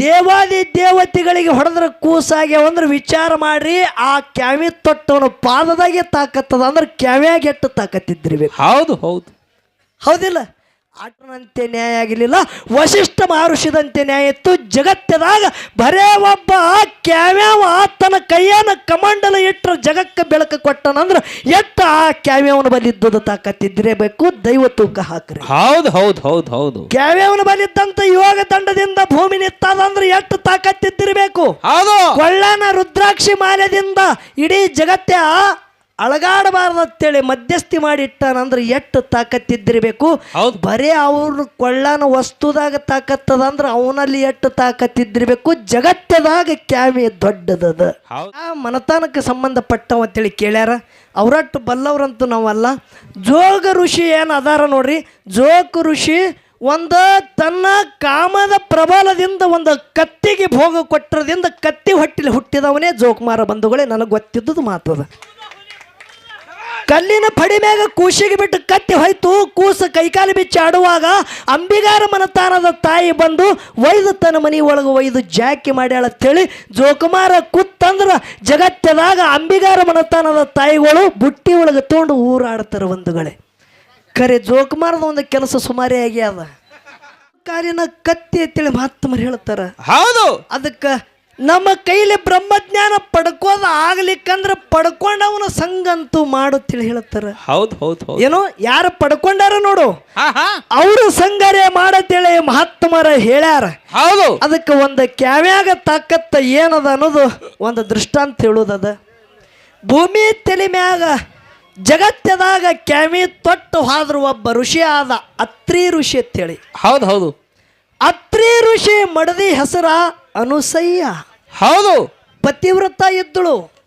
ದೇವಾದಿ ದೇವತೆಗಳಿಗೆ ಹೊಡೆದ್ರ ಕೂಸಾಗ್ಯಾವ ಅಂದ್ರೆ ವಿಚಾರ ಮಾಡ್ರಿ ಆ ಕ್ಯಾವಿ ತೊಟ್ಟವನ ಪಾದದಾಗೆ ತಾಕತ್ತದ ಅಂದ್ರೆ ಕ್ಯಾವ್ಯಾಗೆಟ್ಟು ತಾಕತ್ತಿದ್ರಿ ಹೌದು ಹೌದು. ಹೌದಿಲ್ಲ? ಆಟನಂತೆ ನ್ಯಾಯ ಆಗಿರಲಿಲ್ಲ ವಶಿಷ್ಠ ಮಹರ್ಷಿದಂತೆ ನ್ಯಾಯ ಇತ್ತು. ಜಗತ್ತದಾಗ ಬರೇ ಒಬ್ಬ ಕ್ಯಾವ್ಯಾವ ತನ್ನ ಕೈಯನ್ನು ಕಮಂಡಲ ಇಟ್ಟರೆ ಜಗಕ್ಕೆ ಬೆಳಕು ಕೊಟ್ಟನಂದ್ರೆ ಎಷ್ಟು ಆ ಕ್ಯಾವ್ಯಾವನ ಬಲಿದ್ದದ ತಾಕತ್ತಿದ್ರೇಬೇಕು ದೈವ ತೂಕ ಹಾಕ್ರಿ. ಹೌದು ಹೌದು ಹೌದು ಹೌದು. ಕ್ಯಾವ್ಯಾವನ ಬಲಿದ್ದಂತ ಯೋಗ ದಂಡದಿಂದ ಭೂಮಿ ನಿತ್ತಾದಂದ್ರೆ ಎಷ್ಟು ತಾಕತ್ತಿದ್ದಿರಬೇಕು. ಹೌದು. ಕೊಳ್ಳನ ರುದ್ರಾಕ್ಷಿ ಮಾಲೆದಿಂದ ಇಡೀ ಜಗತ್ತೇ ಅಳಗಾಡಬಾರ್ದಂತೇಳಿ ಮಧ್ಯಸ್ಥಿ ಮಾಡಿ ಇಟ್ಟಾನಂದ್ರೆ ಎಷ್ಟು ತಾಕತ್ತಿದ್ದಿರಬೇಕು? ಬರೇ ಅವ್ರ ಕೊಳ್ಳನ ವಸ್ತುದಾಗ ತಾಕತ್ತದ ಅಂದ್ರೆ ಅವನಲ್ಲಿ ಎಷ್ಟು ತಾಕತ್ತಿದ್ದಿರಬೇಕು? ಜಗತ್ತದಾಗ ಕ್ಯಾಮಿ ದೊಡ್ಡದದ. ಆ ಮನತಾನಕ್ಕೆ ಸಂಬಂಧಪಟ್ಟವ ಅಂತೇಳಿ ಕೇಳ್ಯಾರ ಅವರಟ್ಟು ಬಲ್ಲವ್ರಂತೂ ನಾವಲ್ಲ. ಜೋಗ ಋಷಿ ಏನು ಅದಾರ ನೋಡ್ರಿ? ಜೋಗ ಋಷಿ ಒಂದು ತನ್ನ ಕಾಮದ ಪ್ರಬಲದಿಂದ ಒಂದು ಕತ್ತಿಗೆ ಭೋಗ ಕೊಟ್ಟರದಿಂದ ಕತ್ತಿ ಹೊಟ್ಟಿಲಿ ಹುಟ್ಟಿದವನೇ ಜೋಕುಮಾರ ಬಂಧುಗಳೇ ನನಗೆ ಗೊತ್ತಿದ್ದದು ಮಾತದ. ಕಲ್ಲಿನ ಪಡಿ ಮ್ಯಾಗ ಕೂಸಿಗೆ ಬಿಟ್ಟು ಕತ್ತಿ ಹೋಯ್ತು ಕೂಸು ಕೈಕಾಲು ಬಿಚ್ಚಿ ಆಡುವಾಗ ಅಂಬಿಗಾರ ಮನತಾನದ ತಾಯಿ ಬಂದು ಒಯ್ದು ತನ್ನ ಮನೆ ಒಳಗೆ ಒಯ್ದು ಜಾಕಿ ಮಾಡ್ಯಾಳ ಅಂತೇಳಿ ಜೋಕುಮಾರ ಕುತ್ತಂದ್ರೆ ಜಗತ್ತದಾಗ ಅಂಬಿಗಾರ ಮನತಾನದ ತಾಯಿಗಳು ಬುಟ್ಟಿ ಒಳಗೆ ತೊಗೊಂಡು ಊರಾಡ್ತಾರೆ ಬಂಧುಗಳೇ. ಕರೆ ಜೋಕುಮಾರದ ಒಂದು ಕೆಲಸ ಸುಮಾರಿ ಆಗ್ಯಾದ. ಕಾಲಿನ ಕತ್ತಿ ಅಂತೇಳಿ ಮಾತ್ರ ಹೇಳ್ತಾರ. ಹೌದು. ಅದಕ್ಕೆ ನಮ್ಮ ಕೈಲಿ ಬ್ರಹ್ಮಜ್ಞಾನ ಪಡ್ಕೋದ ಆಗ್ಲಿಕ್ಕಂದ್ರೆ ಪಡ್ಕೊಂಡವನ ಮಾಡು ತಿಳಿ ಹೇಳ್ತಾರ. ಹೌದು ಹೌದು ಹೌದು. ಏನೋ ಯಾರು ಪಡ್ಕೊಂಡಾರ ನೋಡು? ಹಾ ಹಾ. ಅವರು ಸಂಗರೇ ಮಾಡತ್ತೇಳಿ ಮಹಾತ್ಮರ ಹೇಳ್ಯಾರ. ಹೌದು. ಅದಕ್ಕೆ ಒಂದು ಕ್ಯಾವ್ಯಾಗ ತಾಕತ್ತ ಏನದ ಅನ್ನೋದು ಒಂದು ದೃಷ್ಟಾಂತ ಹೇಳುದದ ಭೂಮಿ ತಲೆ ಮ್ಯಾಗ ಜಗತ್ತದಾಗ ಕ್ಯಾಮಿ ತೊಟ್ಟು ಹಾದ್ರು ಒಬ್ಬ ಋಷಿ ಆದ ಅತ್ರಿ ಋಷಿ ಅಂತೇಳಿ. ಹೌದು ಹೌದು. ಅತ್ರಿ ಋಷಿ ಮಡದಿ ಹೆಸರ ಅನುಸಯ್ಯ. ಹೌದು. ಪತಿವ್ರತ ಇದ್ದಳು.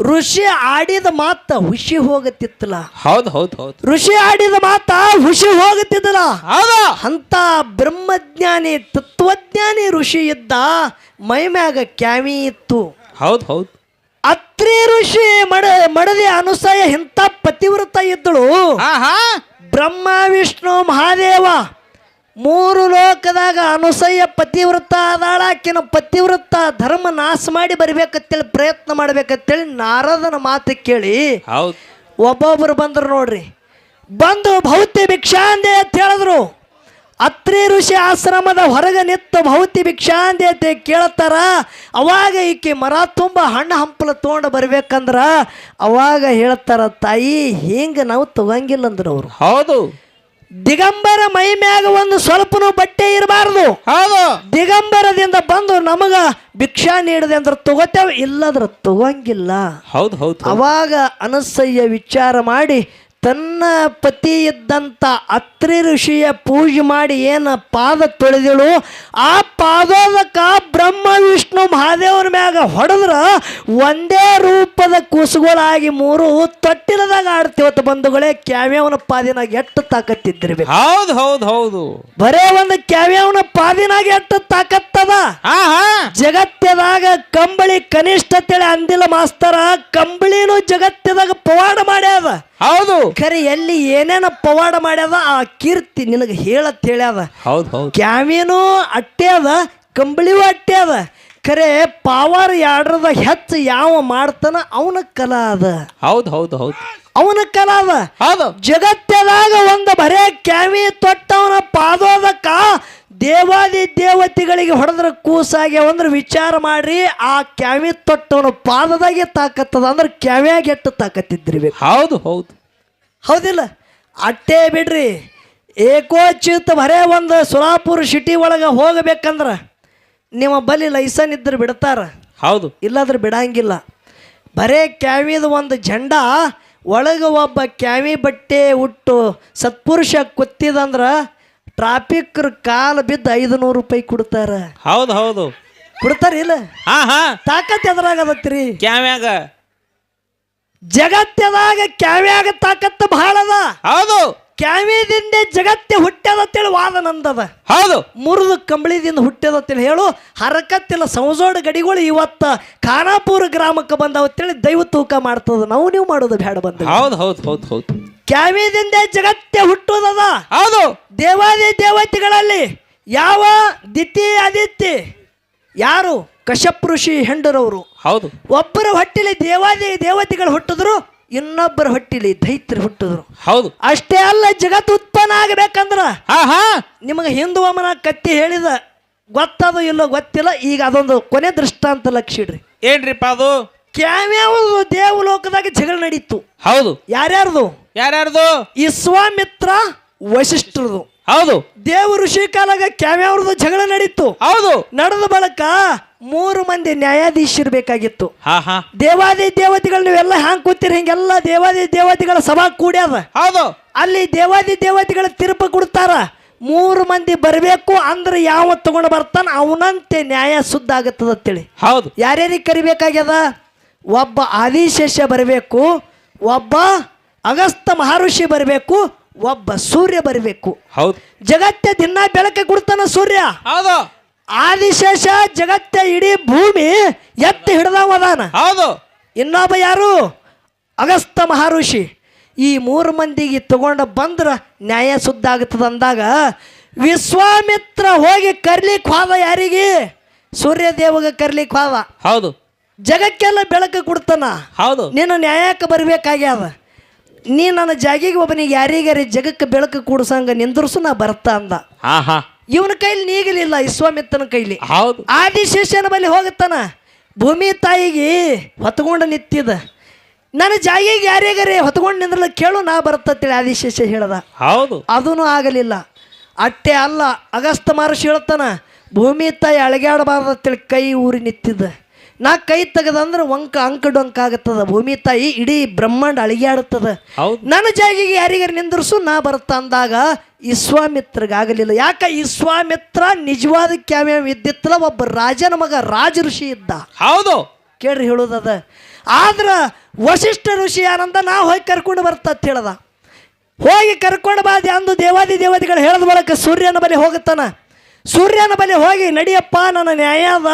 ಋಷಿ ಆಡಿದ ಮಾತ ಹುಷಿ ಹೋಗುತ್ತಿತ್ತಲ್ಲ. ಹೌದು ಹೌದು ಹೌದು. ಋಷಿ ಆಡಿದ ಮಾತ ಹುಷಿ ಹೋಗುತ್ತಿದ್ದಲ್ಲ. ಹೌದು. ಅಂತ ಬ್ರಹ್ಮಜ್ಞಾನಿ ತತ್ವಜ್ಞಾನಿ ಋಷಿ ಇದ್ದ ಮೈ ಮ್ಯಾಗ ಕ್ಯಾವಿ ಇತ್ತು. ಹೌದು ಹೌದು. ಅತ್ರಿ ಋಷಿ ಮಡ ಮಡದಿ ಅನುಸಯ ಇಂಥ ಪತಿವ್ರತ ಇದ್ದಳು. ಬ್ರಹ್ಮ ವಿಷ್ಣು ಮಹಾದೇವ ಮೂರು ಲೋಕದಾಗ ಅನುಸಯ ಪತಿವೃತ್ತ ಆದಾಳ ಆಕಿನ ಪತಿವೃತ್ತ ಧರ್ಮ ನಾಶ ಮಾಡಿ ಬರ್ಬೇಕಂತೇಳಿ ಪ್ರಯತ್ನ ಮಾಡ್ಬೇಕಂತೇಳಿ ನಾರದನ ಮಾತು ಕೇಳಿ ಹೌದು. ಒಬ್ಬೊಬ್ರು ಬಂದ್ರು ನೋಡ್ರಿ. ಬಂದು ಭೌತಿ ಭಿಕ್ಷಾಂದೆ ಅಂತ ಹೇಳಿದ್ರು. ಅತ್ರಿ ಋಷಿ ಆಶ್ರಮದ ಹೊರಗೆ ನಿತ್ತು ಭೌತಿ ಭಿಕ್ಷಾಂದೆ ಅಂತ ಕೇಳ್ತಾರ. ಅವಾಗ ಈಕೆ ಮರ ತುಂಬ ಹಣ್ಣು ಹಂಪಲು ತೊಗೊಂಡು ಬರ್ಬೇಕಂದ್ರ ಅವಾಗ ಹೇಳ್ತಾರ ತಾಯಿ ಹಿಂಗೆ ನಾವು ತಗೊಂಗಿಲ್ಲ ಅಂದ್ರೆ ಅವರು. ಹೌದು. ದಿಗಂಬರ ಮೈ ಮ್ಯಾಗ ಒಂದು ಸ್ವಲ್ಪನೂ ಬಟ್ಟೆ ಇರಬಾರದು. ಹೌದು. ದಿಗಂಬರದಿಂದ ಬಂದು ನಮಗ ಭಿಕ್ಷಾ ನೀಡದೆ ಅಂದ್ರೆ ತಗೋತೇವ ಇಲ್ಲದ್ರ ತಗೋಂಗಿಲ್ಲ. ಹೌದು ಹೌದು ಅವಾಗ ಅನಸಯ್ಯ ವಿಚಾರ ಮಾಡಿ ತನ್ನ ಪತಿ ಇದ್ದಂಥ ಅತ್ರಿ ಋಷಿಯ ಪೂಜೆ ಮಾಡಿ ಏನು ಪಾದ ತೊಳೆದಿಳು ಆ ಪಾದೋದಕ್ಕ ಬ್ರಹ್ಮ ವಿಷ್ಣು ಮಹಾದೇವನ ಮ್ಯಾಗ ಹೊಡೆದ್ರೆ ಒಂದೇ ರೂಪದ ಕೂಸುಗಳಾಗಿ ಮೂರು ತೊಟ್ಟಿಲದಾಗ ಆಡ್ತಿವತ್ತು ಬಂಧುಗಳೇ ಕ್ಯಾವ್ಯವನ ಪಾದಿನಾಗ ಎಷ್ಟು ತಾಕತ್ತಿದ್ದಿರ್ಬೇಕು. ಹೌದು ಹೌದು ಹೌದು. ಬರೇ ಒಂದು ಕ್ಯಾವ್ಯವನ ಪಾದಿನಾಗ ಎಷ್ಟು ತಾಕತ್ತದ? ಜಗತ್ತದಾಗ ಕಂಬಳಿ ಕನಿಷ್ಠ ತಿಳಿ ಅಂದಿಲ್ಲ ಮಾಸ್ತರ ಕಂಬಳಿನೂ ಜಗತ್ತದಾಗ ಪವಾಡ ಮಾಡ್ಯಾದ. ಹೌದು. ಖರೆ ಎಲ್ಲಿ ಏನೇನ ಪವಾಡ ಮಾಡ್ಯದ ಆ ಕೀರ್ತಿ ನಿನಗೆ ಹೇಳತ್ ಹೇಳ್ಯಾದ ಹೌದು ಹೌದು. ಕ್ಯಾಮಿನೂ ಅಟ್ಟೆ ಅದ ಕಂಬಳಿಯೂ ಅಟ್ಟೆ ಅದ. ಖರೆ ಪಾವರ್ ಯಾಡ್ರದ ಹೆಚ್ಚು ಯಾವ ಮಾಡ್ತಾನ ಅವನ ಕಲಾ ಅದ. ಹೌದು ಹೌದು ಹೌದು. ಅವನ ಕಲಾ ಅದ. ಹೌದು. ಜಗತ್ತದಾಗ ಒಂದು ಬರೇ ಕ್ಯಾಮಿ ತೊಟ್ಟವನ ಪಾದೋದಕ್ಕ ದೇವಾದಿ ದೇವತೆಗಳಿಗೆ ಹೊಡೆದ್ರ ಕೂಸಾಗ್ಯಾವ ಅಂದ್ರೆ ವಿಚಾರ ಮಾಡ್ರಿ ಆ ಕ್ಯಾಮಿ ತೊಟ್ಟವನ ಪಾದದಾಗೆ ತಾಕತ್ತದ ಅಂದ್ರೆ ಕ್ಯಾವ್ಯಾಗ ಎಟ್ಟು ತಾಕತ್ತಿದ್ರಿ ಹೌದು ಹೌದು. ಹೌದಿಲ್ಲ? ಅಟ್ಟೆ ಬಿಡ್ರಿ. ಏಕೋಚಿತ ಬರೇ ಒಂದು ಸುಲಾಪುರ ಸಿಟಿ ಒಳಗೆ ಹೋಗಬೇಕಂದ್ರೆ ನಿಮ್ಮ ಬಲಿ ಲೈಸನ್ ಇದ್ರೆ ಬಿಡ್ತಾರೆ. ಹೌದು. ಇಲ್ಲಾದ್ರೆ ಬಿಡಂಗಿಲ್ಲ. ಬರೇ ಕ್ಯಾವಿದ ಒಂದು ಜಂಡ ಒಳಗೆ ಒಬ್ಬ ಕ್ಯಾವಿ ಬಟ್ಟೆ ಉಟ್ಟು ಸತ್ಪುರುಷ ಕೊತ್ತಿದಂದ್ರೆ ಟ್ರಾಫಿಕ್ ಕಾಲು ಬಿದ್ದು ಐದು ನೂರು ರೂಪಾಯಿ ಕೊಡ್ತಾರೆ. ಹೌದು ಹೌದು. ಕೊಡ್ತಾರ ಇಲ್ಲ ಹಾ ಹಾ. ತಾಕತ್ ಎದುರಾಗದತ್ರಿ. ಕ್ಯಾಮ್ಯಾಗ ಜಗತ್ತದಾಗ ಕ್ಯಾವ್ಯಾಗ ತಾಕತ್ತು ಬಹಳ ಅದ. ಹೌದು. ಕ್ಯಾವಿದಿಂದ ಜಗತ್ತೆ ಹುಟ್ಟ್ಯದತ್ತೇಳಿ ವಾದ ನಂದದ. ಹೌದು. ಮುರಿದು ಕಂಬಳಿದಿಂದ ಹುಟ್ಟ್ಯದತ್ತೇಳಿ ಹೇಳು ಹರಕತ್ತಿಲ್ಲ ಸಂಜೋಡ ಗಡಿಗಳು ಇವತ್ತ ಖಾನಾಪುರ ಗ್ರಾಮಕ್ಕೆ ಬಂದವತ್ತೇಳಿ ದೈವ ತೂಕ ಮಾಡ್ತದ. ನಾವು ನೀವು ಮಾಡೋದು ಬೇಡ ಬಂದ. ಹೌದು ಹೌದು ಹೌದು ಹೌದು. ಕ್ಯಾವಿದಿಂದ ಜಗತ್ತೆ ಹುಟ್ಟುದದ ಹೌದು. ದೇವಾದಿ ದೇವತೆಗಳಲ್ಲಿ ಯಾವ ದಿತಿ ಆದಿತ್ಯ ಯಾರು? ಕಶ್ಯಪ್ ಋಷಿ ಹೆಂಡರವರು. ಹೌದು. ಒಬ್ಬರ ಹೊಟ್ಟಿಲಿ ದೇವಾದಿ ದೇವತೆಗಳು ಹುಟ್ಟಿದ್ರು ಇನ್ನೊಬ್ಬರ ಹೊಟ್ಟಿಲಿ ದೈತ್ಯರು ಹುಟ್ಟಿದ್ರು. ಹೌದು. ಅಷ್ಟೇ ಅಲ್ಲ ಜಗತ್ತು ಉತ್ಪನ್ನ ಆಗಬೇಕಂದ್ರ. ಹಾ ಹಾ. ನಿಮಗೆ ಹಿಂದೂ ಅಮ್ಮನ ಕತ್ತಿ ಹೇಳಿದ ಗೊತ್ತದ ಇಲ್ಲೋ ಗೊತ್ತಿಲ್ಲ ಈಗ ಅದೊಂದು ಕೊನೆ ದೃಷ್ಟಾಂತ ಲಕ್ಷಿಡ್ರಿ ಏನ್ರಿಪ್ಪ ಅದು? ಕ್ಯಾವ್ಯಾವುದು ದೇವಲೋಕದಾಗ ಜಗಳ ನಡೀತು. ಹೌದು. ಯಾರ್ಯಾರ್ದು? ಯಾರ್ಯಾರ್ದು? ಸ್ವಾಮಿತ್ರ ವಶಿಷ್ಠರದು ಹೌದು. ದೇವ ಋಷಿ ಕಾಲಾಗ ಕ್ಯಾವ್ಯಾವ್ರದ್ದು ಜಗಳ ನಡೀತು. ಹೌದು. ನಡೆದ ಬಳಕ ಮೂರು ಮಂದಿ ನ್ಯಾಯಾಧೀಶರು ಬೇಕಾಗಿತ್ತು. ಹಾ ಹಾ. ದೇವಾದಿ ದೇವತೆಗಳು ನೀವೆಲ್ಲ ಹ್ಯಾಂಗ್ ಕೂತಿರ? ಹಿಂಗೆಲ್ಲ ದೇವಾದಿ ದೇವತೆಗಳ ಸಭಾ ಕೂಡ್ಯಾದ ಹೌದು. ಅಲ್ಲಿ ದೇವಾದಿ ದೇವತೆಗಳ ತೀರ್ಪು ಕೊಡ್ತಾರ. ಮೂರು ಮಂದಿ ಬರಬೇಕು ಅಂದ್ರೆ ಯಾವ ತಗೊಂಡು ಬರ್ತಾನ? ಅವನಂತೆ ನ್ಯಾಯ ಶುದ್ಧ ಆಗತ್ತದ ಅಂತೇಳಿ. ಹೌದು. ಯಾರ್ಯಾರಿಗೆ ಕರಿಬೇಕಾಗ್ಯದ? ಒಬ್ಬ ಆದಿಶೇಷ ಬರಬೇಕು ಒಬ್ಬ ಅಗಸ್ತ ಮಹರ್ಷಿ ಬರಬೇಕು ಒಬ್ಬ ಸೂರ್ಯ ಬರಬೇಕು. ಹೌದು. ಜಗತ್ತೇ ದಿನ ಬೆಳಕೆ ಕೊಡ್ತಾನ ಸೂರ್ಯ. ಹೌದು. ಆದಿಶೇಷ ಜಗತ್ತೇ ಇಡೀ ಭೂಮಿ ಎತ್ತಿ ಹಿಡ್ದವದಾನ ಹೌದು. ಇನ್ನೊಬ್ಬ ಯಾರು? ಅಗಸ್ತ ಮಹರ್ಷಿ ಈ ಮೂರು ಮಂದಿಗೆ ತಗೊಂಡು ಬಂದ್ರೆ ನ್ಯಾಯ ಸುದ್ದ ಆಗ್ತದ ಅಂದಾಗ ವಿಶ್ವಾಮಿತ್ರ ಹೋಗಿ ಕರ್ಲಿಕ್ಕೆ ಹೋದ ಯಾರಿಗೆ? ಸೂರ್ಯ ದೇವಗ ಕರ್ಲಿಕ್ಕೆ ಹೋದ. ಹೌದು. ಜಗಕ್ಕೆಲ್ಲ ಬೆಳಕು ಕೊಡ್ತಾನ. ಹೌದು. ನೀನು ನ್ಯಾಯಕ್ಕೆ ಬರಬೇಕಾಗ್ಯದ. ನೀ ನನ್ನ ಜಾಗಿಗೆ ಒಬ್ಬನಿಗೆ ಯಾರಿಗಾರಿ ಜಗಕ್ಕೆ ಬೆಳಕು ಕೂಡ್ಸಂಗ ನಿಂದ್ರಸು ನಾ ಬರ್ತಾ ಅಂದ. ಹಾ ಹಾ ಇವನ ಕೈಲಿ ನೀಗಲಿಲ್ಲ ವಿಶ್ವಾಮಿತ್ರನ ಕೈಲಿ. ಹೌದು. ಆದಿಶೇಷನ ಬಳಿ ಹೋಗುತ್ತಾನ ಭೂಮಿ ತಾಯಿಗೆ ಹೊತ್ಕೊಂಡು ನಿತ್ತಿದ ನನ್ನ ಜಾಗಿಗೆ ಯಾರಿಗಾರಿ ಹೊತ್ಕೊಂಡು ನಿಂದ್ರಲ್ಲ ಕೇಳು ನಾ ಬರ್ತತ್ತೇಳಿ ಆದಿಶೇಷ ಹೇಳ್ದ. ಹೌದು. ಅದೂ ಆಗಲಿಲ್ಲ. ಅಟ್ಟೆ ಅಲ್ಲ ಅಗಸ್ತ ಮಹರ್ಷಿ ಹೇಳ್ತಾನ ಭೂಮಿ ತಾಯಿ ಅಳಗ್ಯಾಡಬಾರ್ದತ್ತೇಳಿ ಕೈ ಊರಿ ನಿಂತಿದ್ದ. ನಾ ಕೈ ತೆಗದಂದ್ರೆ ಒಂಕ ಅಂಕ ಡೊಂಕ ಆಗತ್ತದ ಭೂಮಿ ತಾಯಿ ಇಡೀ ಬ್ರಹ್ಮಾಂಡ ಅಳಿಯಾಡುತ್ತದ. ಹೌದು. ನನ್ನ ಜಾಗಿಗೆ ಯಾರಿಗಾರು ನಿಂದ್ರಸು ನಾ ಬರ್ತಾ ಅಂದಾಗ ವಿಶ್ವಾಮಿತ್ರಗಾಗಲಿಲ್ಲ ಯಾಕ ವಿಶ್ವಾಮಿತ್ರ ನಿಜವಾದ ಕ್ಯಾಮ್ಯಾಮ್ ಇದ್ದಿತ್ತಲ್ಲ ಒಬ್ಬ ರಾಜನ ಮಗ ರಾಜ ಋಷಿ ಇದ್ದ. ಹೌದು. ಕೇಳ್ರಿ ಹೇಳೋದದ. ಆದ್ರ ವಶಿಷ್ಠ ಋಷಿ ಯಾರಂದ ನಾ ಹೋಗಿ ಕರ್ಕೊಂಡು ಬರ್ತತ್ ಹೇಳ್ದ. ಹೋಗಿ ಕರ್ಕೊಂಡು ಬಾದಿ ಅಂದು ದೇವಾದಿ ದೇವಾದಿಗಳು ಹೇಳಿದ ಬಳಕ ಸೂರ್ಯನ ಬಲಿ ಹೋಗುತ್ತಾನ. ಸೂರ್ಯನ ಬಳಿ ಹೋಗಿ ನಡಿಯಪ್ಪ ನನ್ನ ನ್ಯಾಯದ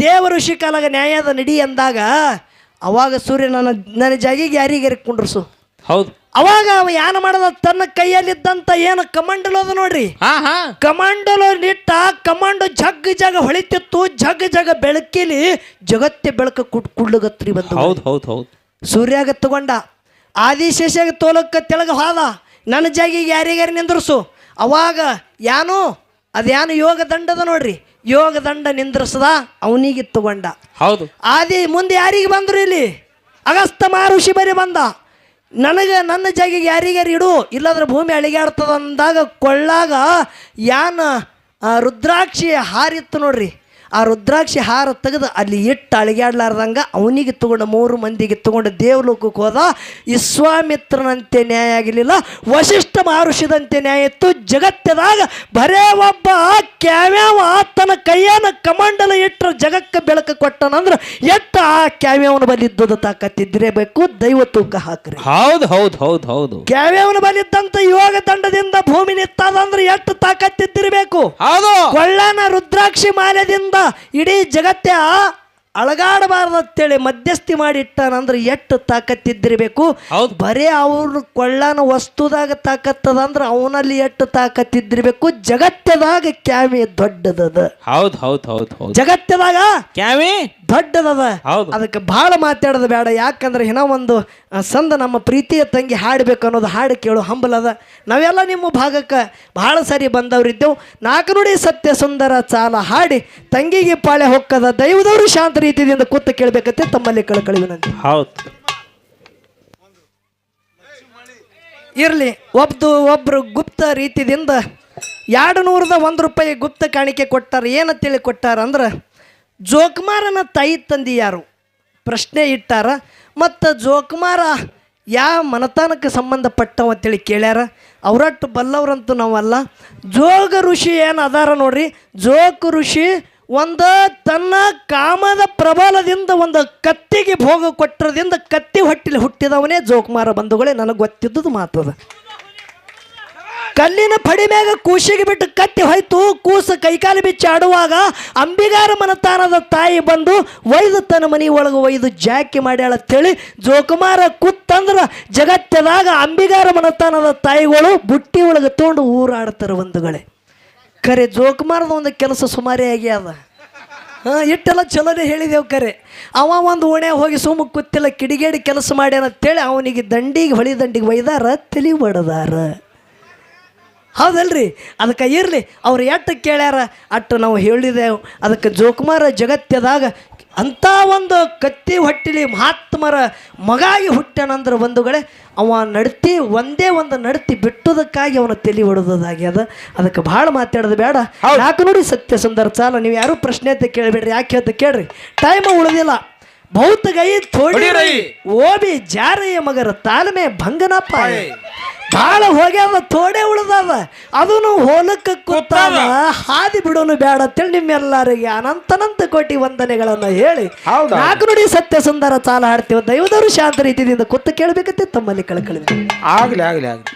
ದೇವ ಋಷಿ ಕಾಲಾಗ ನ್ಯಾಯದ ನಡಿ ಅಂದಾಗ ಅವಾಗ ಸೂರ್ಯ ನನ್ನ ನನ್ನ ಜಾಗಿಗೆ ಯಾರಿಗೆ ಕುಂಡ್ರಸು? ಹೌದು. ಅವಾಗ ಅವ ಯಾನ ಮಾಡದ? ತನ್ನ ಕೈಯಲ್ಲಿದ್ದಂತ ಏನು ಕಮಂಡಲ ಅದ ನೋಡ್ರಿ? ಕಮಾಂಡೋಲು ನಿಟ್ಟ ಕಮಾಂಡೋ ಜಗ್ ಜಗ ಹೊಳಿತಿತ್ತು ಜಗ್ ಜಗ ಬೆಳಕಿಲಿ ಜಗತ್ತೆ ಬೆಳಕ ಕುಟ್ ಕುಡ್ಲಗತ್ರಿ ಬಂದು ಹೌದು ಹೌದು ಹೌದು. ಸೂರ್ಯಾಗ ತಗೊಂಡ ಆದಿಶೇಷಾಗ ತೋಲಕ್ಕ ತೆಳಗ ಹೋದ ನನ್ನ ಜಾಗಿಗೆ ಯಾರಿಗಾರ ನಿಂದ್ರಸು? ಅವಾಗ ಯಾನು ಅದ್ಯಾನು ಯೋಗ ದಂಡದ ನೋಡ್ರಿ. ಯೋಗ ದಂಡ ನಿಂದ್ರಸದ ಅವನಿಗೆ ತಗೊಂಡ ಹೌದು. ಆದಿ ಮುಂದೆ ಯಾರಿಗೆ ಬಂದ್ರು ಇಲ್ಲಿ? ಅಗಸ್ತ ಮಹರ್ಷಿ ಬರಿ ಬಂದ. ನನಗೆ ನನ್ನ ಜಾಗಿಗೆ ಯಾರಿಗಾರು ಇಡು? ಇಲ್ಲಾಂದ್ರೆ ಭೂಮಿ ಅಳಿಗಾಡ್ತದ ಅಂದಾಗ ಕೊಳ್ಳಾಗ ಯಾನ ರುದ್ರಾಕ್ಷಿ ಹಾರಿತ್ತು ನೋಡ್ರಿ. ಆ ರುದ್ರಾಕ್ಷಿ ಹಾರ ತೆಗೆದು ಅಲ್ಲಿ ಇಟ್ಟು ಅಳಿಗಾಡ್ಲಾರ್ದಂಗ ಅವನಿಗೆ ತಗೊಂಡು ಮೂರು ಮಂದಿಗೆ ತಗೊಂಡು ದೇವಲೋಕಕ್ಕೆ ಹೋದ. ವಿಶ್ವಾಮಿತ್ರನಂತೆ ನ್ಯಾಯ ಆಗಲಿಲ್ಲ ವಶಿಷ್ಠ ಮಹರ್ಷಿದಂತೆ ನ್ಯಾಯ ಇತ್ತು. ಜಗತ್ತದಾಗ ಬರೇ ಒಬ್ಬ ಕ್ಯಾವ್ಯಾವ ತನ್ನ ಕೈಯನ್ನು ಕಮಂಡಲ ಇಟ್ಟರು ಜಗಕ್ಕೆ ಬೆಳಕು ಕೊಟ್ಟನಂದ್ರೆ ಎಟ್ಟ ಆ ಕ್ಯಾವ್ಯಾವನ ಬಲಿದ್ದದ ತಾಕತ್ತಿದ್ದಿರಬೇಕು ದೈವ ತೂಕ ಹಾಕ್ರಿ. ಹೌದು ಹೌದು ಹೌದು ಹೌದು. ಕ್ಯಾವ್ಯಾವನ ಬಲಿದ್ದಂತ ಯೋಗ ತಂಡದಿಂದ ಭೂಮಿ ನಿತ್ತಾದಂದ್ರೆ ಎಷ್ಟು ತಾಕತ್ತಿದ್ದಿರಬೇಕು ಹೌದು. ಕೊಳ್ಳನ ರುದ್ರಾಕ್ಷಿ ಮಾಲೆದಿಂದ ಇಡೀ ಜಗತ್ತೇ ಅಳಗಾಡಬಾರ್ದಂತೇಳಿ ಮಧ್ಯಸ್ಥಿ ಮಾಡಿಟ್ಟಾನಂದ್ರೆ ಎಷ್ಟು ತಾಕತ್ತಿದ್ದಿರಬೇಕು? ಹೌದು. ಬರೇ ಅವ್ರ ಕೊಳ್ಳನ ವಸ್ತುದಾಗ ತಾಕತ್ತದ ಅಂದ್ರೆ ಅವನಲ್ಲಿ ಎಷ್ಟು ತಾಕತ್ತಿದ್ದಿರಬೇಕು? ಜಗತ್ತದಾಗ ಕ್ಯಾಮಿ ದೊಡ್ಡದದ. ಹೌದು ಹೌದು ಹೌದು ಹೌದು. ಜಗತ್ತದಾಗ ಕ್ಯಾಮಿ? ದೊಡ್ಡದದ. ಹೌದು. ಅದಕ್ಕೆ ಬಹಳ ಮಾತಾಡೋದು ಬೇಡ. ಯಾಕಂದ್ರೆ ಏನೋ ಒಂದು ಆ, ಸಂದ ನಮ್ಮ ಪ್ರೀತಿಯ ತಂಗಿ ಹಾಡ್ಬೇಕು ಅನ್ನೋದು ಹಾಡು ಕೇಳು ಹಂಬಲದ ನಾವೆಲ್ಲ ನಿಮ್ಮ ಭಾಗಕ್ಕೆ ಬಹಳ ಸರಿ ಬಂದವರಿದ್ದೆವು. ನಾಲ್ಕು ನುಡಿ ಸತ್ಯ ಸುಂದರ ಚಾಲ ಹಾಡಿ ತಂಗಿಗೆ ಪಾಳೆ ಹೊಕ್ಕದ ದೈವದವರು ಶಾಂತ ರೀತಿಯಿಂದ ಕೂತು ಕೇಳಬೇಕಂತೆ ತಮ್ಮಲ್ಲಿ ಕಳಕಳಿ ವಿನಂತಿ ಹೌದು. ಇರಲಿ ಒಬ್ದು ಒಬ್ರು ಗುಪ್ತ ರೀತಿಯಿಂದ ಎರಡು ನೂರದ ಒಂದು ರೂಪಾಯಿ ಗುಪ್ತ ಕಾಣಿಕೆ ಕೊಟ್ಟಾರ ಏನಂತೇಳಿ ಕೊಟ್ಟಾರ ಅಂದ್ರೆ ಜೋಕುಮಾರನ ತಾಯಿ ತಂದಿ ಯಾರು? ಪ್ರಶ್ನೆ ಇಟ್ಟಾರ ಮತ್ತು ಜೋಕುಮಾರ ಯಾವ ಮನತಾನಕ್ಕೆ ಸಂಬಂಧಪಟ್ಟವ ಅಂತೇಳಿ ಕೇಳ್ಯಾರ. ಅವರಟ್ಟು ಬಲ್ಲವ್ರಂತೂ ನಾವಲ್ಲ. ಜೋಗ ಋಷಿ ಏನು ಅದಾರ ನೋಡ್ರಿ ಜೋಗ ಋಷಿ ಒಂದು ತನ್ನ ಕಾಮದ ಪ್ರಬಲದಿಂದ ಒಂದು ಕತ್ತಿಗೆ ಭೋಗ ಕೊಟ್ಟರದಿಂದ ಕತ್ತಿ ಹೊಟ್ಟಿಲಿ ಹುಟ್ಟಿದವನೇ ಜೋಕುಮಾರ ಬಂಧುಗಳೇ, ನನಗೆ ಗೊತ್ತಿದ್ದದು ಮಾತದ ಕಲ್ಲಿನ ಪಡಿ ಮ್ಯಾಗ ಕೂಸಿಗೆ ಬಿಟ್ಟು ಕತ್ತಿ ಹೋಯ್ತು, ಕೂಸು ಕೈಕಾಲು ಬಿಚ್ಚಿ ಆಡುವಾಗ ಅಂಬಿಗಾರ ಮನತಾನದ ತಾಯಿ ಬಂದು, ಒಯ್ದು ತನ್ನ ಮನೆ ಒಳಗೆ ಒಯ್ದು ಜಾಕಿ ಮಾಡ್ಯಾಳ ತಿಳಿ ಜೋಕುಮಾರ ಕುತ್ತಂದ್ರೆ ಜಗತ್ತದಾಗ ಅಂಬಿಗಾರ ಮನತಾನದ ತಾಯಿಗಳು ಬುಟ್ಟಿ ಒಳಗೆ ತೊಗೊಂಡು ಊರಾಡ್ತಾರೆ ಬಂಧುಗಳೇ. ಖರೆ ಜೋಕುಮಾರದ ಒಂದು ಕೆಲಸ ಸುಮಾರೇ ಆಗ್ಯಾದ ಹಾಂ, ಇಟ್ಟೆಲ್ಲ ಚಲೋನೆ ಹೇಳಿದೆವು ಕರೆ. ಅವ ಒಂದು ಓಣೆ ಹೋಗಿ ಸುಮ್ಮ ಕೂತಿಲ್ಲ, ಕಿಡಿಗೇಡಿ ಕೆಲಸ ಮಾಡಿ ಅಂತೇಳಿ ಅವನಿಗೆ ದಂಡಿಗೆ, ಹೊಳಿ ದಂಡಿಗೆ ಒಯ್ದಾರ, ತಲಿ ಬಡದಾರ ಹೌದಲ್ರಿ? ಅದಕ್ಕೆ ಇರಲಿ, ಅವ್ರು ಎಟ್ಟು ಕೇಳ್ಯಾರ, ಅಟ್ಟು ನಾವು ಹೇಳಿದೆವು. ಅದಕ್ಕೆ ಜೋಕುಮಾರ ಜಗತ್ಯದಾಗ ಅಂಥ ಒಂದು ಕತ್ತಿ ಹೊಟ್ಟಿಲಿ ಮಹಾತ್ಮರ ಮಗಾಗಿ ಹುಟ್ಟನಂದ್ರೆ ಬಂಧುಗಳೇ ಅವ ನಡ್ತಿ ಒಂದೇ ಒಂದು ನಡ್ತಿ ಬಿಟ್ಟುದಕ್ಕಾಗಿ ಅವನ ತಲೆ ಅದು. ಅದಕ್ಕೆ ಭಾಳ ಮಾತಾಡೋದು ಬೇಡ. ಯಾಕೆ ನೋಡಿ ಸತ್ಯ ಸುಂದರ ಚಾಲ ನೀವು ಯಾರೂ ಪ್ರಶ್ನೆ ಅಂತ ಕೇಳಬೇಡ್ರಿ ಯಾಕೆ ಅಂತ ಕೇಳ್ರಿ. ಟೈಮ್ ಉಳಿದಿಲ್ಲ. ಬಹುತ ಗೈ ಥೋಡಿ ರೈ. ಓಬಿ ಜಾರಯ್ಯ ಮಗರ ತಾಳ್ಮೆ ಭಂಗನಪ್ಪ. ಭಾಳ ಹೋಗ್ಯಾವ ಥೋಡೆ ಉಳ್ದಾವ. ಅದನ್ನು ಹೋಲಕ್ಕೆ ಕೂತಾವ. ಹಾದಿ ಬಿಡೋನು ಬೇಡ ಅಂತೇಳಿ ನಿಮ್ಮೆಲ್ಲರಿಗೆ ಅನಂತನಂತ ಕೋಟಿ ವಂದನೆಗಳನ್ನು ಹೇಳಿ? ನಾಲ್ಕು ನುಡಿ ಸತ್ಯ ಸುಂದರ ಚಾಲ ಹಾಡ್ತೀವಿ. ದೈವದವರು ಶಾಂತ ರೀತಿಯಿಂದ ಕೂತು ಕೇಳಬೇಕಂತೆ ತಮ್ಮಲ್ಲಿ ಕಳ್ಕಳಿ ಆಗ್ಲಿ ಆಗ್ಲಿ ಆಗ್ಲಿ.